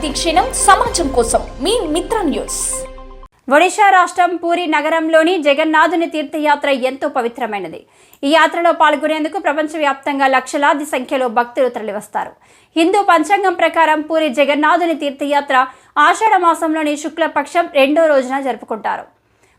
ప్రతిక్షణం సమాజం కోసం మీ మిత్ర న్యూస్. ఒడిశా రాష్ట్రం పూరి నగరంలోని జగన్నాథుని తీర్థయాత్ర ఎంతో పవిత్రమైనది. ఈ యాత్రలో పాల్గొనేందుకు ప్రపంచవ్యాప్తంగా లక్షలాది సంఖ్యలో భక్తులు తరలివస్తారు. హిందూ పంచాంగం ప్రకారం పూరి జగన్నాథుని తీర్థయాత్ర ఆషాఢ మాసంలోని శుక్లపక్షం రెండో రోజున జరుపుకుంటారు.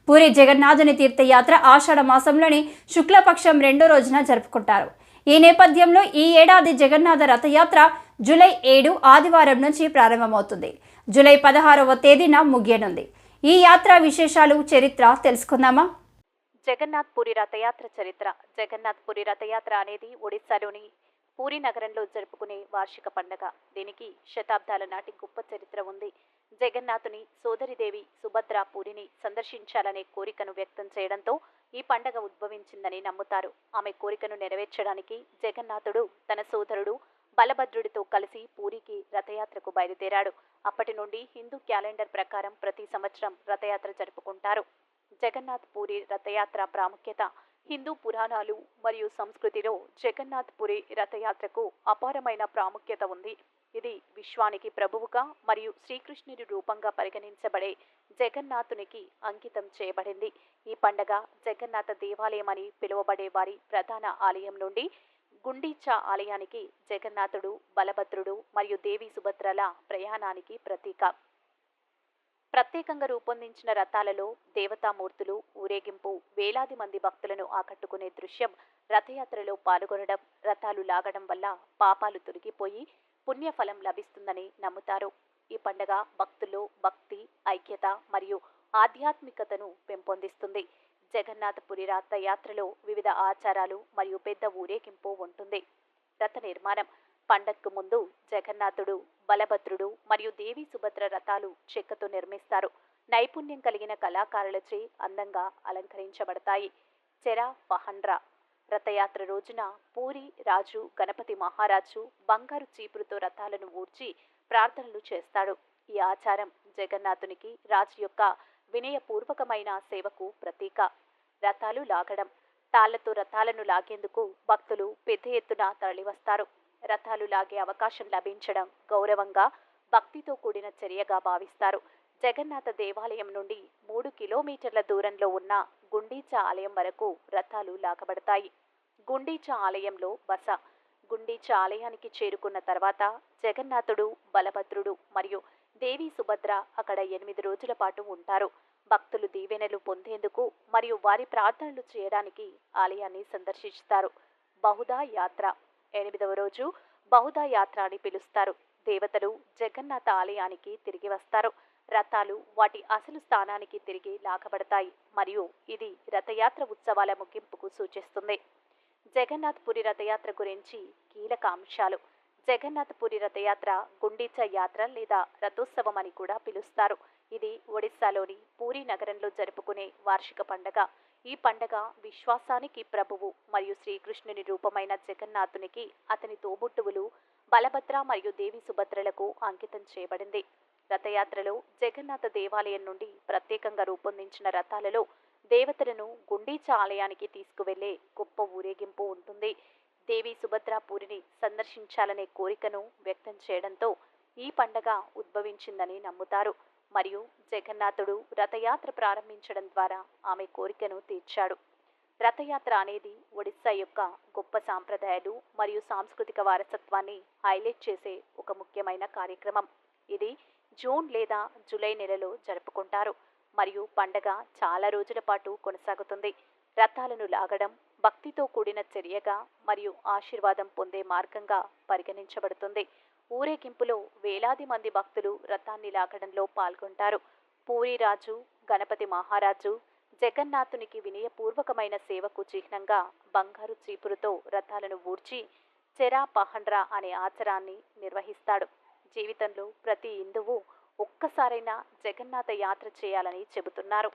పూరి జగన్నాథుని తీర్థయాత్ర ఆషాఢ మాసంలోని శుక్లపక్షం రెండో రోజున జరుపుకుంటారు. ఈ నేపథ్యంలో ఈ ఏడాది జగన్నాథ రథయాత్ర జూలై ఏడు ఆదివారం నుంచి ప్రారంభమవుతుంది. జూలై పదహారవ తేదీన ముగియనుంది. ఈ యాత్ర విశేషాలు చరిత్ర తెలుసుకుందామా? జగన్నాథ్ పురి రథయాత్ర చరిత్ర. జగన్నాథ్ పూరి రథయాత్ర అనేది ఒడిశాలోని పూరి నగరంలో జరుపుకునే వార్షిక పండగ. దీనికి శతాబ్దాల నాటి గొప్ప చరిత్ర ఉంది. జగన్నాథుని సోదరిదేవి సుభద్ర పూరిని సందర్శించాలనే కోరికను వ్యక్తం చేయడంతో ఈ పండగ ఉద్భవించిందని నమ్ముతారు. ఆమె కోరికను నెరవేర్చడానికి జగన్నాథుడు తన సోదరుడు బలభద్రుడితో కలిసి పూరికి రథయాత్రకు బయలుదేరాడు. అప్పటి నుండి హిందూ క్యాలెండర్ ప్రకారం ప్రతి సంవత్సరం రథయాత్ర జరుపుకుంటారు. జగన్నాథ్ పూరి రథయాత్ర ప్రాముఖ్యత హిందూ పురాణాలు మరియు సంస్కృతిలో జగన్నాథ్ పురి రథయాత్రకు అపారమైన ప్రాముఖ్యత ఉంది. ఇది విశ్వానికి ప్రభువుగా మరియు శ్రీకృష్ణుడి రూపంగా పరిగణించబడే జగన్నాథునికి అంకితం చేయబడింది. ఈ పండగ జగన్నాథ దేవాలయం అని పిలువబడే వారి ప్రధాన ఆలయం నుండి గుండీచా ఆలయానికి జగన్నాథుడు బలభద్రుడు మరియు దేవి సుభద్రల ప్రయాణానికి ప్రతీక. ప్రత్యేకంగా రూపొందించిన రథాలలో దేవతామూర్తులు ఊరేగింపు వేలాది మంది భక్తులను ఆకట్టుకునే దృశ్యం రథయాత్రలో పాల్గొనడం రథాలు లాగడం వల్ల పాపాలు తొలగిపోయి పుణ్యఫలం లభిస్తుందని నమ్ముతారు. ఈ పండగ భక్తుల్లో భక్తి ఐక్యత మరియు ఆధ్యాత్మికతను పెంపొందిస్తుంది. జగన్నాథపురి రథయాత్రలో వివిధ ఆచారాలు మరియు పెద్ద ఊరేగింపు ఉంటుంది. రథ నిర్మాణం పండగకు ముందు జగన్నాథుడు బలభద్రుడు మరియు దేవి సుభద్ర రథాలు చెక్కతో నిర్మిస్తారు. నైపుణ్యం కలిగిన కళాకారులచే అందంగా అలంకరించబడతాయి. చెర పహండ్రా రథయాత్ర రోజున పూరి రాజు గణపతి మహారాజు బంగారు చీపురుతో రథాలను ఊడ్చి ప్రార్థనలు చేస్తాడు. ఈ ఆచారం జగన్నాథునికి రాజు యొక్క వినయపూర్వకమైన సేవకు ప్రతీక. రథాలు లాగడం తాళ్ళతో రథాలను లాగేందుకు భక్తులు పెద్ద ఎత్తున తరలివస్తారు. రథాలు లాగే అవకాశం లభించడం గౌరవంగా భక్తితో కూడిన చర్యగా భావిస్తారు. జగన్నాథ దేవాలయం నుండి మూడు కిలోమీటర్ల దూరంలో ఉన్న గుండీచా ఆలయం వరకు రథాలు లాగబడతాయి. గుండీచా ఆలయంలో బస గుండీచ ఆలయానికి చేరుకున్న తర్వాత జగన్నాథుడు బలభద్రుడు మరియు దేవి సుభద్ర అక్కడ ఎనిమిది రోజుల పాటు ఉంటారు. భక్తులు దీవెనలు పొందేందుకు మరియు వారి ప్రార్థనలు చేయడానికి ఆలయాన్ని సందర్శిస్తారు. బహుదా యాత్ర. ఎనిమిదవ రోజు బహుదా యాత్ర అని పిలుస్తారు. దేవతలు జగన్నాథ ఆలయానికి తిరిగి వస్తారు. రథాలు వాటి అసలు స్థానానికి తిరిగి లాగబడతాయి మరియు ఇది రథయాత్ర ఉత్సవాల ముగింపుకు సూచిస్తుంది. జగన్నాథ్ పురి రథయాత్ర గురించి కీలక అంశాలు. జగన్నాథ్ పురి రథయాత్ర గుండీచ యాత్ర లేదా రథోత్సవం అని కూడా పిలుస్తారు. ఇది ఒడిశాలోని పూరి నగరంలో జరుపుకునే వార్షిక పండగ. ఈ పండగ విశ్వాసానికి ప్రభువు మరియు శ్రీకృష్ణుని రూపమైన జగన్నాథునికి అతని తోబుట్టువులు బలభద్ర మరియు దేవి సుభద్రలకు అంకితం చేయబడింది. రథయాత్రలో జగన్నాథ దేవాలయం నుండి ప్రత్యేకంగా రూపొందించిన రథాలలో దేవతలను గుండీచా ఆలయానికి తీసుకువెళ్ళే గొప్ప ఊరేగింపు ఉంటుంది. దేవి సుభద్రాపూరిని సందర్శించాలనే కోరికను వ్యక్తం చేయడంతో ఈ పండగ ఉద్భవించిందని నమ్ముతారు. మరియు జగన్నాథుడు రథయాత్ర ప్రారంభించడం ద్వారా ఆమె కోరికను తీర్చాడు. రథయాత్ర అనేది ఒడిశా యొక్క గొప్ప సాంప్రదాయాలు మరియు సాంస్కృతిక వారసత్వాన్ని హైలైట్ చేసే ఒక ముఖ్యమైన కార్యక్రమం. ఇది జూన్ లేదా జూలై నెలలో జరుపుకుంటారు. మరియు పండగ చాలా రోజుల పాటు కొనసాగుతుంది. రథాలను లాగడం భక్తితో కూడిన చర్యగా మరియు ఆశీర్వాదం పొందే మార్గంగా పరిగణించబడుతుంది. ఊరేగింపులో వేలాది మంది భక్తులు రథాన్ని లాగడంలో పాల్గొంటారు. పూరి రాజు గణపతి మహారాజు జగన్నాథునికి వినయపూర్వకమైన సేవకు చిహ్నంగా బంగారు చీపురుతో రథాలను ఊడ్చి చెరా పహండ్రా అనే ఆచారాన్ని నిర్వహిస్తాడు. జీవితంలో ప్రతి హిందువు ఒక్కసారైనా జగన్నాథ యాత్ర చేయాలని చెబుతున్నారు.